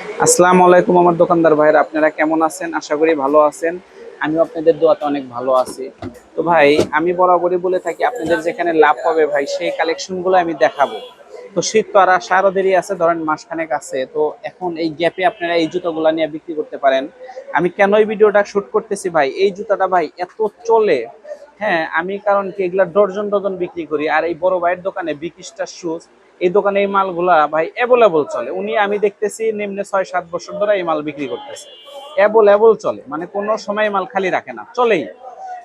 আসসালামু আলাইকুম আমার দোকানদার ভাইরা আপনারা কেমন আছেন? আশা করি ভালো আছেন। আমি আপনাদের দোয়াতে অনেক ভালো আছি। তো ভাই, আমি বরাবরই বলে থাকি, আপনাদের যেখানে লাভ পাবে ভাই, সেই কালেকশনগুলো আমি দেখাবো। তো শীত তো আর আসা দেরি আছে, ধরেন মাসখানেক আছে। তো এখন এই গ্যাপে আপনারা এই জুতোগুলো নিয়ে বিক্রি করতে পারেন। আমি কেন এই ভিডিওটা শুট করতেছি ভাই? এই জুতাটা ভাই এত চলে। হ্যাঁ আমি কারণ কি এগুলা ডজন ডজন বিক্রি করি। আর এই বড় ভাইয়ের দোকানে বিকিস্টার শুজ এই দোকানে এই মালগুলা ভাই অ্যাভেলেবল চলে। উনি আমি দেখতেছি নিম্নে ছয় সাত বছর ধরে এই মাল বিক্রি করতেছে। অ্যাভেলেবল চলে মানে কোনো সময় মাল খালি রাখে না, চলেই।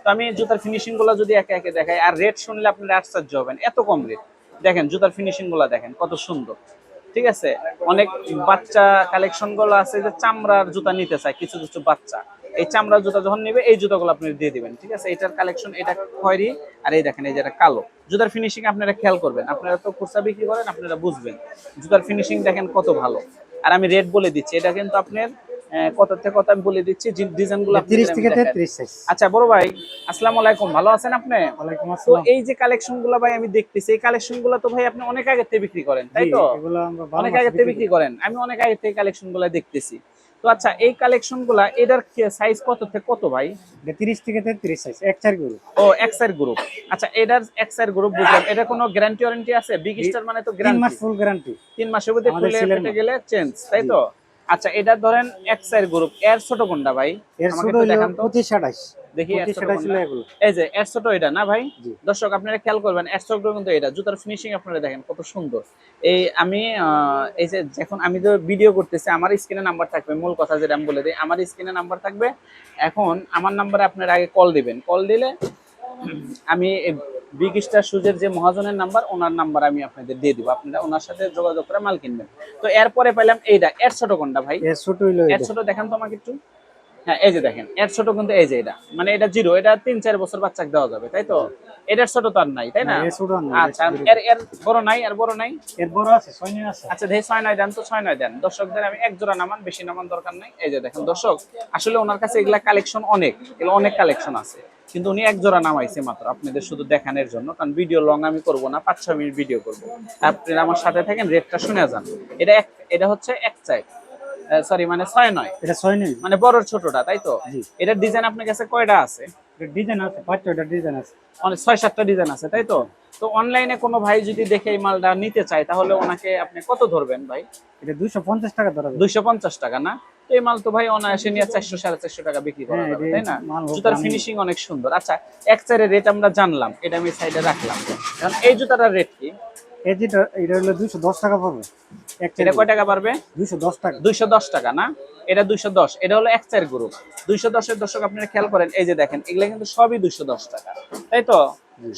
তো আমি জুতার ফিনিশিংগুলো যদি একে একে দেখাই, আর রেট শুনলে আপনারা আশ্চর্য হবেন, এত কম রেট দেখেন, জুতার ফিনিশিংগুলা দেখেন, কত সুন্দর। ঠিক আছে? অনেক বাচ্চা কালেকশনগুলো আছে যে চামড়ার জুতা নিতে চায়, কিছু কিছু বাচ্চা। এই চামড়ার জুতা যখন নেবে এই জুতাগুলো আপনি দিয়ে দিবেন ঠিক আছে? এটার কালেকশন এটা খয়েরি আর এই দেখেন এই যেটা কালো। জুতার ফিনিশিং আপনারা খেয়াল করবেন। আপনারা তো খুচরা বিক্রি করেন আপনারা বুঝবেন। জুতার ফিনিশিং দেখেন কত ভালো। আর আমি রেট বলে দিচ্ছি এটা কিন্তু আপনার কত থেকে কত আমি বলে দিচ্ছি ডিজাইনগুলো আপনাদের তিরিশ আমি থেকে দেখাই। তেত্রিশ সাইজ আচ্ছা বড় ভাই আসসালামু আলাইকুম ভালো আছেন আপনি? ওয়ালাইকুম তো এই যে কালেকশনগুলো ভাই আমি দেখতেছি এই কালেকশনগুলো তো ভাই আপনি অনেক আগে থেকে বিক্রি করেন তাই তো? এগুলো আমরা অনেক মাস আগে থেকে বিক্রি বিক্রি করেন। আমি অনেক আগে থেকে কালেকশনগুলো দেখতেছি। তো আচ্ছা এই কালেকশনগুলা এটার সাইজ কত থেকে কত ভাই? তিরিশ থেকে তেত্রিশ সাইজ এক চার গ্রুপ ও এক্সার গ্রুপ আচ্ছা এটার এক্সার গ্রুপ বুঝলাম। এটা কোনো গ্যারান্টি ওয়ারেন্টি আছে? বিগ স্টার মানে তো তিন মাস গ্যারান্টি ফুল গ্যারান্টি তিন মাসের মধ্যে ফুলে ফেটে গেলে চেঞ্জ তাই তো? আচ্ছা এটা ধরেন এক্সার গ্রুপ এর ছোট কোনটা ভাই? এর ছোট দেখান তো। পঁচিশ আঠাশ। দেখি এর পঁচিশ ছোট আঠাশ কোনটা? এগুলো। এই যে এর এটা না ভাই? দর্শক আপনারা খেয়াল করবেন এর কিন্তু এটা জুতার ফিনিশিং আপনারা দেখেন কত সুন্দর। এই আমি আহ, এই যে যখন আমি তো ভিডিও করতেছি আমার স্ক্রিনে নাম্বার থাকবে মূল কথা যেটা আমি বলে দিই আমার স্ক্রিনে নাম্বার থাকবে। এখন আমার নাম্বারে আপনারা আগে কল দিবেন। কল দিলে আমি বিগ স্টার সুজের যে মহাজনের নাম্বার ওনার নাম্বার আমি আপনাদের দিয়ে দিব। আপনারা ওনার সাথে যোগাযোগ করে মাল কিনবেন। তো এরপরে পেলাম এইটা এর ছোট কোনটা ভাই? এর ছোট দেখান তো আমাকে একটু। হ্যাঁ এই যে দেখেন এর ছোট কিন্তু এই যে এটা। মানে এটা জিরো এটা তিন চার বছর বাচ্চাকে দেওয়া যাবে তাই তো? এটার ছোট তো আর নাই তাই না? নাই, আচ্ছা এর বড় নাই আর বড় নাই? এর বড় আছে ছয় নিয়ে আছে। আচ্ছা দেখি ছয় নয় দেন তো ছয় নয় দেন। দর্শকদের আমি এক জোড়া নামান বেশি নামান দরকার নাই। এই যে দেখেন দর্শক আসলে ওনার কাছে এগুলা কালেকশন অনেক এগুলো অনেক কালেকশন আছে। কিন্তু উনি এক জোড়া নামাইছে মাত্র আপনাদের শুধু দেখানোর জন্য কারণ ভিডিও লং আমি করব না পাঁচ ছয় মিনিট ভিডিও করব। আপনারা আমার সাথে থাকেন রেটটা শুনে যান। এটা এক এটা হচ্ছে এক চাই সরি মানে ছয় নয়। এটা ছয় নেই মানে বড় ছোটটা তাই তো? জি। এটার ডিজাইন আপনার কাছে কয়টা আছে? এটা ডিজাইন আছে পাঁচ ছয়টা ডিজাইন আছে। অনেক ছয় সাতটা ডিজাইন আছে তাই তো? তো অনলাইনে কোনো ভাই যদি দেখে এই মালটা নিতে চায় তাহলে ওনাকে আপনি কত ধরবেন ভাই? এটা দুইশো পঞ্চাশ টাকা ধরা যাবে। দুইশো পঞ্চাশ টাকা না? এই মাল তো ভাই অনায়াসে নিয়ে চারশো সাড়ে চারশো টাকা বিক্রি করা হ্যাঁ, যাবে তাই না? জুতার ফিনিশিং অনেক সুন্দর। আচ্ছা এক চারের রেট আমরা জানলাম এটা আমি সাইডে রাখলাম। এখন এই জুতাটার রেট কি? এই যেটা এটা হলো দুইশো দশ টাকা পড়বে। এটা কয় টাকা পারবে দুইশো দশ টাকা। দুইশো দশ টাকা না? এটা দুইশো দশ এটা হলো এক চার গ্রুপ দুইশো দশের দর্শক আপনারা খেয়াল করেন এই যে দেখেন এগুলা কিন্তু সবই দুইশো দশ টাকা তাই তো?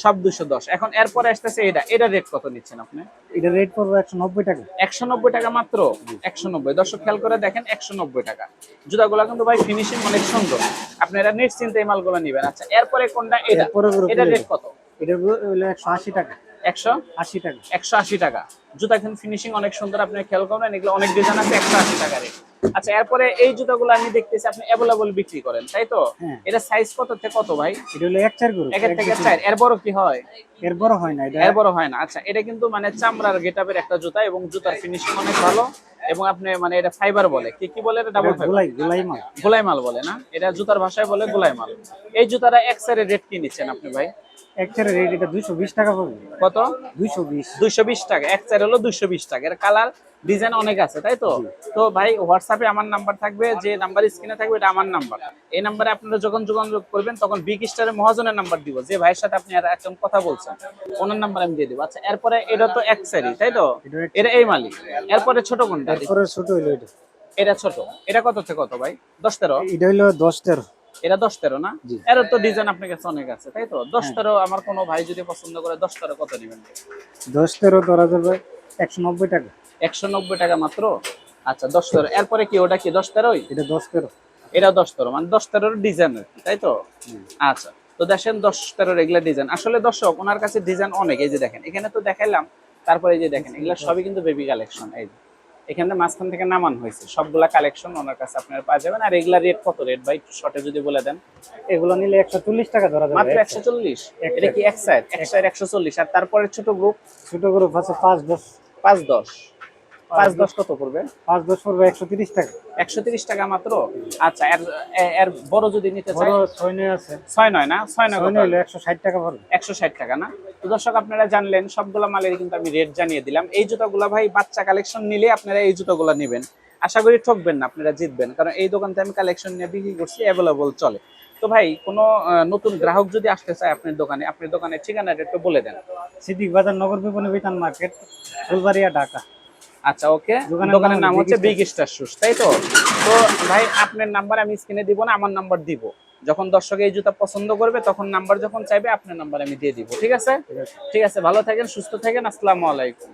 সব দুইশো দশ। এখন এরপরে আসতেছে এটা এটা রেট কত নিচ্ছেন আপনি? এটা রেট পড়বে একশো নব্বই টাকা। একশো নব্বই টাকা মাত্র? একশো নব্বই। দর্শক খেয়াল করে দেখেন একশো নব্বই টাকা। জুতাগুলো কিন্তু ভাই ফিনিশিং অনেক সুন্দর। আপনারা নিশ্চিন্তে এই মালগুলো নিবেন। আচ্ছা এরপরে কোনটা? এটা। এটা রেট কত? এটা হলো একশো আশি টাকা। একশো আশি টাকা। একশো আশি টাকা। জুতা ফিনিশিং অনেক সুন্দর আপনি খেয়াল করবেন এগুলো অনেক ডিজাইন আছে একশো আশি টাকা রেট আচ্ছা এরপরে এই জুতাগুলো আমি দেখতেছি আপনি অ্যাভেলেবল বিক্রি করেন তাই তো? হ্যাঁ। এটা সাইজ কত থেকে কত ভাই? এটা হলো এক চার গরু। একের থেকে চার। এর বড় কি হয়? এর বড় হয় না এটা। এর বড় হয় না। আচ্ছা এটা কিন্তু মানে চামড়ার গেটাপের একটা জুতা এবং জুতার ফিনিশিং অনেক ভালো এবং আপনি মানে এটা ফাইবার বলে। কি কি বলে এটা ডাবল ফাইবার গোলাই গোলাই মাল। গোলাই মাল বলে না? এটা জুতার ভাষায় বলে গোলাই মাল। এই জুতাটা এক সাইডের রেট কি নিচ্ছেন আপনি ভাই? এক চারের রেট এটা দুইশো বিশ টাকা পড়বে কত? দুইশো বিশ। দুইশো বিশ টাকা এক হলো টাকা। এর কালার ডিজাইন অনেক আছে তাই তো? তো ভাই হোয়াটসঅ্যাপে আমার নাম্বার থাকবে যে নাম্বার স্ক্রিনে থাকবে এটা আমার নাম্বার। এই নাম্বারে আপনারা যখন যোগাযোগ করবেন তখন বিগ স্টারের মহাজনের নাম্বার দিব যে ভাইয়ের সাথে আপনি আর একদম কথা বলছেন। ওনার নাম্বার আমি দিয়ে দিব। আচ্ছা এরপরে এটা তো এক সাইডই তাই তো? এটা এই মালিক। এরপরে ছোট কোনটা? এরপরে ছোট এটা ছোট। এটা কত থেকে কত ভাই? দশ তেরো? এটা হইল দশ তেরো। এটা দশ তেরো না। এর তো ডিজাইন আপনার কাছে অনেক আছে তাই তো? দশ তেরো আমার কোনো ভাই যদি পছন্দ করে দশ তেরো কত নেবেন? দশ তেরো ধরা যাবে একশো নব্বই টাকা। একশো নব্বই টাকা মাত্র? আচ্ছা দশ তেরো। এরপরে কি ওটা কি দশ তেরোই? এটা দশ তেরো। এটা দশ তেরো মানে দশ তেরোর ডিজাইন তাই তো? আচ্ছা তো দেখেন দশ তেরোর এগুলা ডিজাইন আসলে দর্শক ওনার কাছে ডিজাইন অনেক এই যে দেখেন এখানে তো দেখাইলাম তারপরে এই যে দেখেন এগুলা সবই কিন্তু বেবি কালেকশন এই যে। এখানে মাঝখান থেকে নামান হয়েছে। সবগুলা কালেকশন ওনার কাছে আপনারা পাওয়া যাবেন। আর এগুলা রেট কত? রেট ভাই একটু শর্টে যদি বলে দেন। এগুলো নিলে একশো চল্লিশ টাকা ধরা যাবে। মাত্র একশো চল্লিশ? এটা কি এক সাইড এক সাইড একশো চল্লিশ। আর তারপরে ছোট গ্রুপ ছোট গ্রুপ আছে পাঁচ দশ। পাঁচ দশ। পাঁচ দশ কত পড়বে? পাঁচ দশ পড়বে একশো তিরিশ টাকা। একশো তিরিশ টাকা মাত্র? আচ্ছা এর এর বড় যদি নিতে চাই? ছয় নয় আছে। ছয় নয় না? ছয় নয় হলে একশো ষাট টাকা পড়বে। একশো ষাট টাকা না? তো দর্শক আপনারা জানলেন সবগুলা মালের কিন্তু আমি রেট জানিয়ে দিলাম। এই জুতাগুলা ভাই বাচ্চা কালেকশন নিলে আপনারা এই জুতাগুলা নেবেন। আশা করি ঠকবেন না আপনারা জিতবেন। কারণ এই দোকানতে আমি কালেকশন নিয়ে বিক্রি করছি অ্যাভেলেবল চলে। তো ভাই কোনো নতুন গ্রাহক যদি আসতে চায় আপনার দোকানে আপনার দোকানের ঠিকানাটা একটু বলে দেন। সিদ্দিক বাজার নগর বিপণী বিতান মার্কেট ফুলবাড়িয়া ঢাকা। আচ্ছা ওকে। দোকানের নাম হচ্ছে বিগ স্টার শুস তাই তো? তো ভাই আপনার নাম্বার আমি স্ক্রিনে দিব না আমার নাম্বার দিব। যখন দর্শক এই জুতা পছন্দ করবে তখন নাম্বার যখন চাইবে আপনার নাম্বার আমি দিয়ে দিব ঠিক আছে। ঠিক আছে ভালো থাকেন সুস্থ থাকেন আসসালামু আলাইকুম।